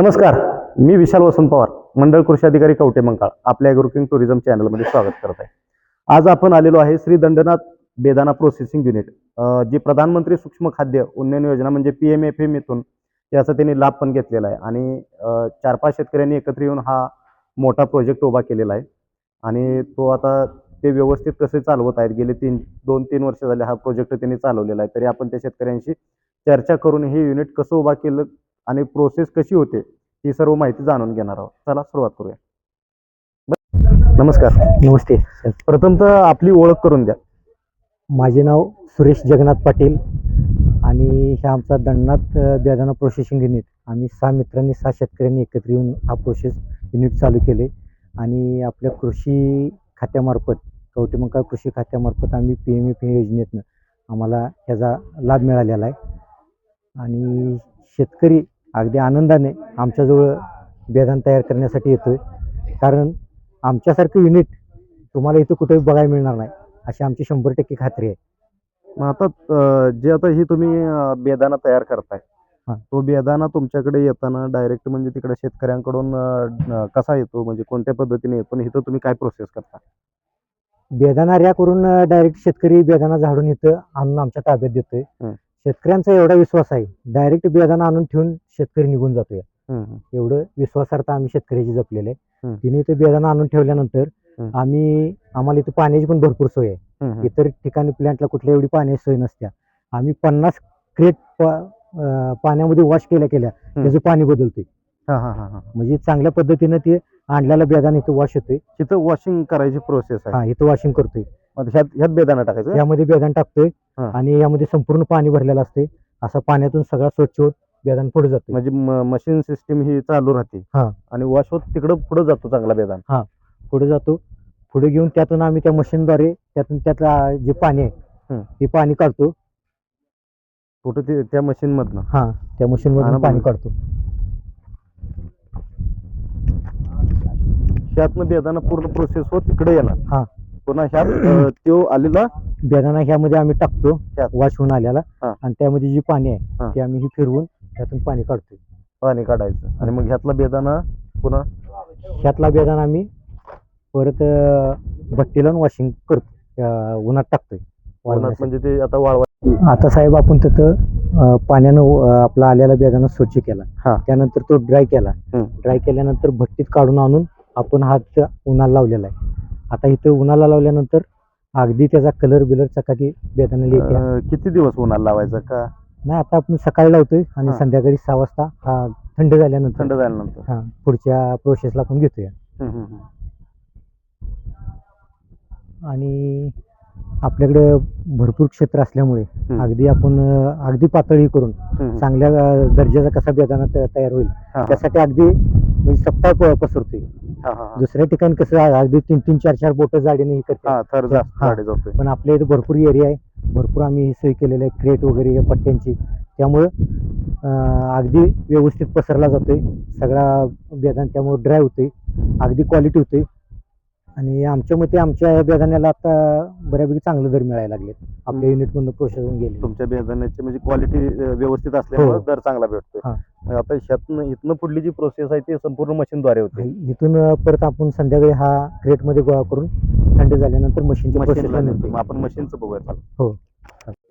नमस्कार मी विशाल वसंत पवार मंडळ कृषी अधिकारी कवटे मंकाळ आपल्या ॲग्रोकिंग टुरिझम चॅनलमध्ये स्वागत करत आहे. आज आपण आलेलो आहे श्री दंडनाथ बेदाना प्रोसेसिंग युनिट जी प्रधानमंत्री सूक्ष्म खाद्य उन्नयन योजना म्हणजे पी एम एफ एम इथून याचा त्यांनी लाभ पण घेतलेला आहे. आणि चार पाच शेतकऱ्यांनी एकत्र येऊन हा मोठा प्रोजेक्ट उभा केलेला आहे. आणि तो आता ते व्यवस्थित कसे चालवत आहेत गेले तीन दोन तीन वर्ष झाले हा प्रोजेक्ट त्यांनी चालवलेला आहे. तरी आपण त्या शेतकऱ्यांशी चर्चा करून हे युनिट कसं उभा केलं आणि प्रोसेस कशी होते ही सर्व माहिती जाणून घेणार आहोत. चला सुरुवात करूया. नमस्कार. नमस्ते प्रथमतः आपली ओळख करून द्या. माझे नाव सुरेश जगन्नाथ पाटील आणि हे आमचा दंडनाथ अ, बेदाणा प्रोसेसिंग युनिट आम्ही सहा मित्रांनी सहा शेतकऱ्यांनी एकत्र येऊन हा प्रोसेस युनिट चालू केले. आणि आपल्या कृषी खात्यामार्फत कवटेमंकाळ कृषी खात्यामार्फत आम्ही पी एम एफ योजनेतनं आम्हाला ह्याचा लाभ मिळालेला आहे. आणि शेतकरी अगदी आनंदाने आमच्याजवळ बेदाण तयार करण्यासाठी येतोय. कारण आमच्यासारखं युनिट तुम्हाला इथं कुठेही बघायला मिळणार नाही अशी आमची शंभर टक्के खात्री आहे. मग आता जे आता ही तुम्ही अ, बेदाणा तयार करताय. तो बेदाणा तुमच्याकडे येताना डायरेक्ट म्हणजे तिकडे शेतकऱ्यांकडून कसा येतो? म्हणजे कोणत्या पद्धतीने येतो? आणि इथं तुम्ही काय प्रोसेस करता? बेदाणा रॅ करून डायरेक्ट शेतकरी बेदाणा झाडून इथं आणून आमच्या ताब्यात देतोय. शेतकऱ्यांचा एवढा विश्वास आहे. डायरेक्ट बेदाणा आणून ठेवून शेतकरी निघून जातोय. एवढं विश्वासार्थ आम्ही शेतकऱ्याची जपलेले. तिने इथे बेदाणा आणून ठेवल्यानंतर. आम्ही आम्हाला इथे पाण्याची पण भरपूर सोय आहे. इतर ठिकाणी प्लॅन्टला कुठल्या एवढी पाण्याची सोय नसत्या. आम्ही पन्नास क्रेट पाण्यामध्ये वॉश केल्या केल्या त्याचं पाणी बदलतोय. हा म्हणजे चांगल्या पद्धतीनं ते आणलेला बेदाणा इथं वॉश होतोय. तिथं वॉशिंग करायची प्रोसेस आहे. हा इथं वॉशिंग करतोय. ह्यात ह्यात बेदाणा टाकायचं यामध्ये बेदाण टाकतोय हा. आणि यामध्ये संपूर्ण पाणी भरलेलं असते असं पाण्यातून सगळा स्वच्छ होत बेदाण पुढे जातो म्हणजे मशीन सिस्टीम ही चालू राहते. हा. आणि वॉश होत तिकडं पुढे जातो चांगला बेदाणा. पुढे जातो. पुढे घेऊन त्यातून आम्ही त्या मशीनद्वारे त्यातून त्यातलं जे पाणी आहे. ते पाणी काढतो. कुठं ते त्या मशीन मधनं. हा. त्या मशीन आणि मधून पाणी मग- काढतो. ह्यातनं बेदाणा पूर्ण प्रोसेस होत तिकडे येणार. हा. पुन्हा ह्यात अ, तो आलेला बेदाणा ह्यामध्ये आम्ही टाकतो. वॉश होऊन आल्याला हा. आणि त्यामध्ये जे पाणी हा. आहे ते आम्ही हे फिरवून त्यातून पाणी काढतो पाणी काढायचं आणि मग ह्यातला बेदाणा पुन्हा ह्यातला बेदाणा आम्ही परत अं, भट्टीला वॉशिंग करतो अं, उन्हात टाकतोय उन्हात वाळवण्यासाठी. म्हणजे ते आता वाळवा आता साहेब आपण तिथं अं, पाण्यानं अं, आपला आलेला बेदाणा स्वच्छ हा. केला त्यानंतर तो ड्राय केला. ड्राय केल्यानंतर भट्टीत काढून आणून आपण हात उन्हाला लावलेला आहे आता इथं उन्हाला लावल्यानंतर अगदी त्याचा कलर बिलर चकाकी बेदाण्याला येते अ, किती दिवस उन्हाला लावायचं का नाही आता आपण सकाळी लावतोय आणि हा. संध्याकाळी सहा वाजता हा थंड झाल्यानंतर थंड झाल्यानंतर हा पुढच्या प्रोसेसला आपण घेतोय हम्म, हम्म, हम्म. आणि आपल्याकडे भरपूर क्षेत्र असल्यामुळे हम्म. अगदी आपण अं, अगदी पातळी करून हम्म, चांगल्या अं, दर्जाचा कसा बेदाणा त- तयार होईल हा, त्यासाठी अगदी म्हणजे सप्ताह प- पसरतोय. दुसऱ्या ठिकाणी कसं आहे, अगदी तीन तीन चार चार बोट जाडीने हे करते हा थर जास्त हा. गाडी जातोय पण आपल्या इथे भरपूर एरिया आहे. भरपूर आम्ही ही सोय केलेलं आहे क्रेट वगैरे या पट्ट्यांची. त्यामुळं अं, अगदी व्यवस्थित पसरला जातोय. सगळा बेदाण त्यामुळे ड्राय होतोय. अगदी क्वालिटी होते आणि आमच्या मते आमच्या या बेदाण्याला आता बऱ्यापैकी चांगलं दर मिळायला लागले आपल्या. युनिटमधून प्रोसेस होऊन गेले तुमच्या बेदाण्याची म्हणजे क्वालिटी व्यवस्थित असल्यामुळे हो. दर चांगला. मग आता ह्यातनं इथनं पुढली जी प्रोसेस आहे ती संपूर्ण मशीनद्वारे होते इथून परत आपण संध्याकाळी हा क्रेटमध्ये गोळा करून थंड झाल्यानंतर मग आपण मशीनचं बघूया. हो.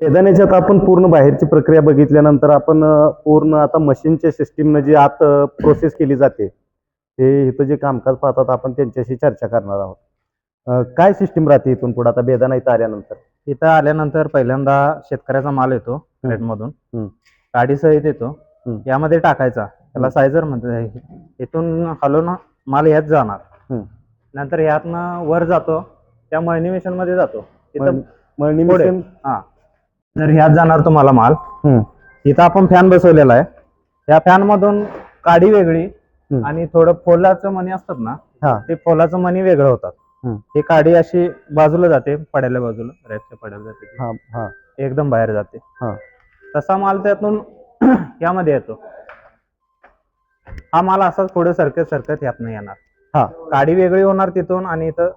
बेदाण्याच्यात आपण पूर्ण बाहेरची प्रक्रिया बघितल्यानंतर आपण पूर्ण आता मशीनच्या सिस्टीमनं जी आत प्रोसेस केली जाते ते इथं जे कामकाज पाहतात आपण त्यांच्याशी चर्चा करणार आहोत. काय सिस्टीम राहते इथून पुढे? आता बेदाणा इथं आल्यानंतर. इथं आल्यानंतर पहिल्यांदा शेतकऱ्याचा माल येतो क्रेटमधून हम्म. गाडी सहित येतो. यामध्ये टाकायचा. त्याला. सायझर म्हणतात इथून हलवून माल ह्यात जाणार. नंतर ह्यातनं वर जातो. त्या मळणी machine मध्ये जातो मळणी- machine- हा. तर ह्यात जाणार तुम्हाला माल. इथं आपण फॅन बसवलेला आहे. या फॅन मधून काडी वेगळी. आणि थोडं फोलाचं मणी असतात ना हा. ते फोलाचं मणी वेगळं होतात. हम्म. ही काडी अशी बाजूला जाते पड्याला बाजूला रॅकच्या पड्याला जाते. हा हा. एकदम बाहेर जाते. हा. तसा माल त्यातून यामध्ये येतो. हा माल असाच पुढे सरकत सरकत यातनं येणार. हा. काडी वेगळी होणार तिथून आणि इथं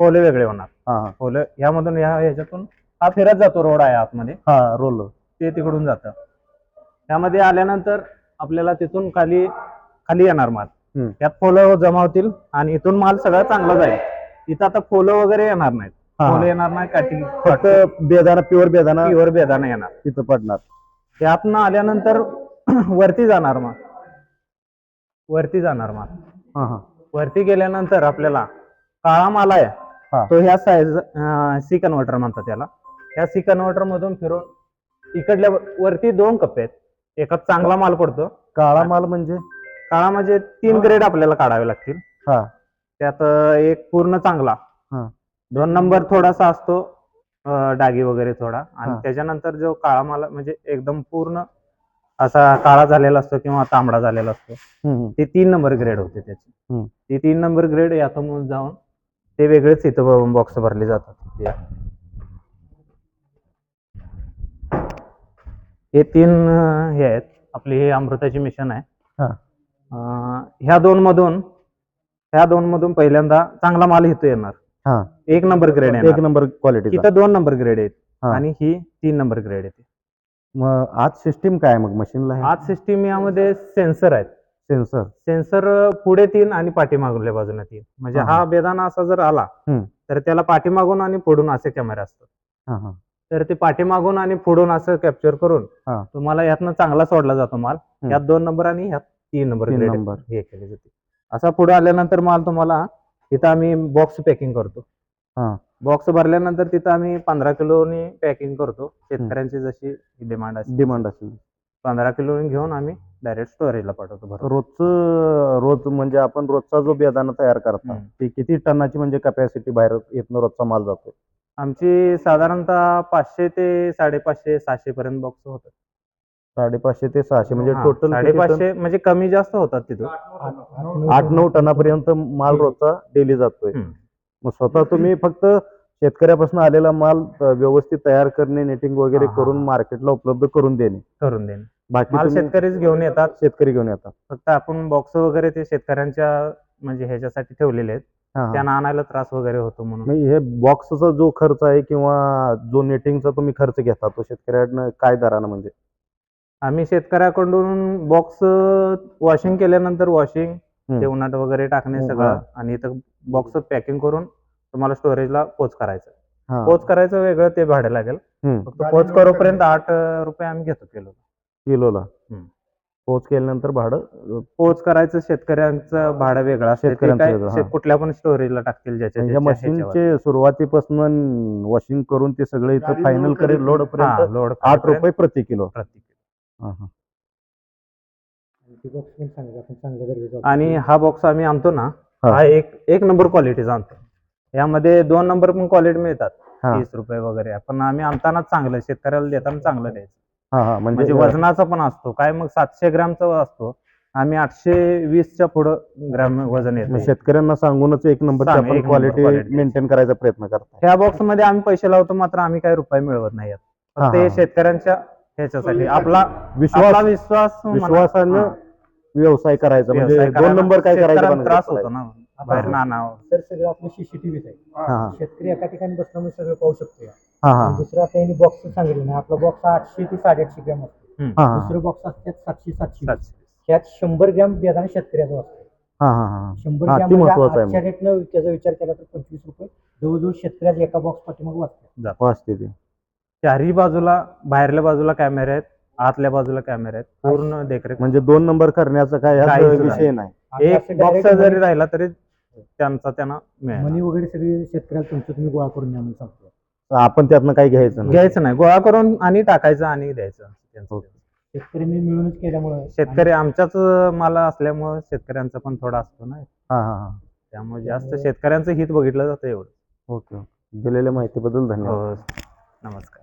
पोले वेगळे होणार. हा हा. पोले यामधून या ह्याच्यातून हा फिरत जातो रोड आहे आतमध्ये. हा रोल ते तिकडून जातं. त्यामध्ये आल्यानंतर आपल्याला तिथून खाली खाली येणार माल. हम्म. त्यात फुलं जमा होतील आणि इथून माल सगळा चांगला जाईल. इथं आता फुलं वगैरे येणार नाहीत. हा. फुलं येणार नाही काठी फक्त बेदाना प्युअर बेदाना प्युअर बेदाना येणार. तिथं पडणार. त्यातनं आल्यानंतर वरती जाणार माल. वरती जाणार माल. हा हा. वरती गेल्यानंतर आपल्याला काळा माल हा. आहे तो ह्या साईज सी कन्व्हर्टर म्हणतात त्याला ह्या सी कन्व्हर्टर मधून फिरून इकडल्या वरती दोन कप्पे आहेत. एकात चांगला माल पडतो. काळा माल म्हणजे? काळा म्हणजे तीन ग्रेड आपल्याला काढावे लागतील हा त्यात एक पूर्ण चांगला हा. दोन नंबर थोडासा असतो अं, डागी वगैरे थोडा आणि हा. त्याच्यानंतर जो काळा माल म्हणजे एकदम पूर्ण असा काळा झालेला असतो किंवा तांबडा झालेला असतो हम्म, हम्म. ते तीन नंबर ग्रेड होते त्याची हम्म. ते तीन नंबर ग्रेड यातून जाऊन ते वेगळेच इथं बॉक्स भरले जातात. हे तीन अं, हे आहेत आपली हे अमृताची मिशन आहे हा. ह्या दोन मधून ह्या दोन मधून पहिल्यांदा चांगला माल इथं येणार. हा. एक नंबर ग्रेड एक येणार नंबर क्वालिटीचा इथं दोन नंबर ग्रेड आहेत. आणि ही तीन नंबर ग्रेड येते. मग आज सिस्टीम काय आहे मग मशीनला आज सिस्टीम यामध्ये सेन्सर आहेत. सेन्सर सेन्सर पुढे तीन आणि पाठीमागल्या बाजूने तीन. म्हणजे हा, बेदाना असा जर आला. तर त्याला पाठीमागून आणि पुढून असे कॅमेरे असतात. तर ते पाठीमागून आणि पुढून असं कॅप्चर करून. तुम्हाला यातनं चांगला सोडला जातो माल. यात दोन नंबर आणि ह्यात तीन नंबर तीन grade. हे केले जाते. असा पुढे आल्यानंतर माल तुम्हाला इथं आम्ही बॉक्स पॅकिंग करतो. हा. बॉक्स भरल्यानंतर तिथं आम्ही पंधरा किलोनी पॅकिंग करतो. शेतकऱ्यांची जशी डिमांड असते डिमांड असेल. पंधरा किलो घेऊन आम्ही डायरेक्ट स्टोरेजला पाठवतो भरून रोजचं रोज म्हणजे आपण रोजचा जो बेदाना तयार करता हम्म. ती किती टनाची म्हणजे कपॅसिटी बाहेर येतनं रोजचा माल जातो आमची साधारणतः पाचशे ते साडेपाचशे सहाशे पर्यंत बॉक्स होतात. साडेपाचशे ते सहाशे म्हणजे हा, टोटल साडेपाचशे म्हणजे कमी जास्त होतात तिथं. आठ नऊ टनापर्यंत माल रोजचा डेली जातोय. हम्म. मग स्वतः तुम्ही फक्त शेतकऱ्यापासून आलेला माल अ, व्यवस्थित तयार करणे नेटिंग वगैरे हा, हा, करून. मार्केटला उपलब्ध करून देणे. करून देणे. बाकी माल तुम्ही शेतकरीच घेऊन येतात. शेतकरी घेऊन येतात. फक्त आपण बॉक्स वगैरे ते शेतकऱ्यांच्या म्हणजे ह्याच्यासाठी ठेवलेले आहेत. हा, हा. त्यांना आणायला त्रास वगैरे होतो म्हणून. हे बॉक्सचा जो खर्च आहे किंवा जो नेटिंगचा तुम्ही खर्च घेता तो शेतकऱ्यांना काय दरानं म्हणजे? आम्ही शेतकऱ्याकडून बॉक्स वॉशिंग केल्यानंतर वॉशिंग. ते उन्हात वगैरे टाकणे सगळं. आणि इथं बॉक्स पॅकिंग करून तुम्हाला स्टोरेजला पोच करायचं हा. पोच करायचं वेगळं ते भाडं लागेल. फक्त पोच करोपर्यंत आठ रुपये आम्ही घेतो किलो किलोला. पोच केल्यानंतर भाडं पोच करायचं शेतकऱ्यांचं भाडं वेगळं शेतकऱ्यांचं कुठल्या पण स्टोरेजला टाकतील ज्याच्या. मशीनचे सुरुवातीपासून वॉशिंग करून ते सगळे इथं फायनल करेल लोड पर्यंत लोड आठ रुपये प्रति किलो प्रति हा, हा. बॉक्स पण चांगले आपण चांगल्या दर्जाचं आणि हा बॉक्स आम्ही आणतो ना हा. हा एक एक नंबर क्वालिटीचा आणतो यामध्ये दोन नंबर पण क्वालिटी मिळतात हा. तीस रुपये वगैरे पण आम्ही आणतानाच चांगलं शेतकऱ्याला देताना चांगलं द्यायचं हा हा म्हणजे म्हणजे वजनाचा पण असतो काय मग सातशे ग्रामचा असतो आम्ही आठशे वीसच्या पुढं ग्राम वजन मग येतो शेतकऱ्यांना सांगूनच एक नंबरची सांग, आपण एक नंबर क्वालिटी quality. मेंटेन करायचा प्रयत्न करतो ह्या बॉक्समध्ये आम्ही पैसे लावतो मात्र आम्ही काही रुपये मिळवत नाही यात. हा, फक्त हे हा. शेतकऱ्यांच्या ह्याच्यासाठी आपला विश्वास आपला विश्वास म्हणा- विश्वासानं हा. व्यवसाय करायचा. म्हणजे व्यवसाय दोन करायला नंबर काय करायचं शेतकऱ्यांना त्रास. होतो ना. बाहेर. नानावर तर सगळं आपलं सीसीटीव्हीच आहे. हा हा. शेतकरी एका ठिकाणी बसल्यामुळे सगळं पाहू शकतो या. हा हा. आणि दुसरं आता यांनी बॉक्स सांगितलं ना आपला बॉक्स आठशे ते साडेआठशे ग्रॅम असतो. हा हा. दुसरं बॉक्स असतात सातशे सातशे. सातशे. त्यात शंभर ग्रॅम बेदाना शेतकऱ्याचा असतो. हा हा हा. शंभर हा, ग्रॅम ती म्हणजे महत्वाचं आहे आजच्या रेटनं त्याचा विचार केला तर पंचवीस रुपये. जवळजवळ शेतकऱ्याच्या एका बॉक्स पाठीमाग वाचतात वाचते ती. चारही बाजूला बाहेरल्या बाजूला कॅमेरे आहेत आतल्या बाजूला कॅमेरे आहेत. पूर्ण देखरेख. म्हणजे दोन नंबर करण्याचा काय ह्यात सुद्धा विषय नाही. एक बॉक्स जरी राहिला तरी त्यांचा त्यांना मिळेल. मनी वगैरे सगळी शेतकऱ्याला तुमचं तुम्ही गोळा करून द्या म्हणून सांगतो. आपण त्यातनं काही घ्यायचं नाही. घ्यायचं नाही. गोळा करून आणि टाकायचं आणि द्यायचं. त्यांचं ओके. शेतकऱ्यांनी मिळूनच केल्यामुळे शेतकरी आमच्याच माला असल्यामुळे शेतकऱ्यांचा पण थोडा असतो ना. हा हा हा. त्यामुळे जास्त शेतकऱ्यांचं हित बघितलं जातं एवढं. Okay okay. दिलेल्या माहितीबद्दल धन्यवाद. हो नमस्कार.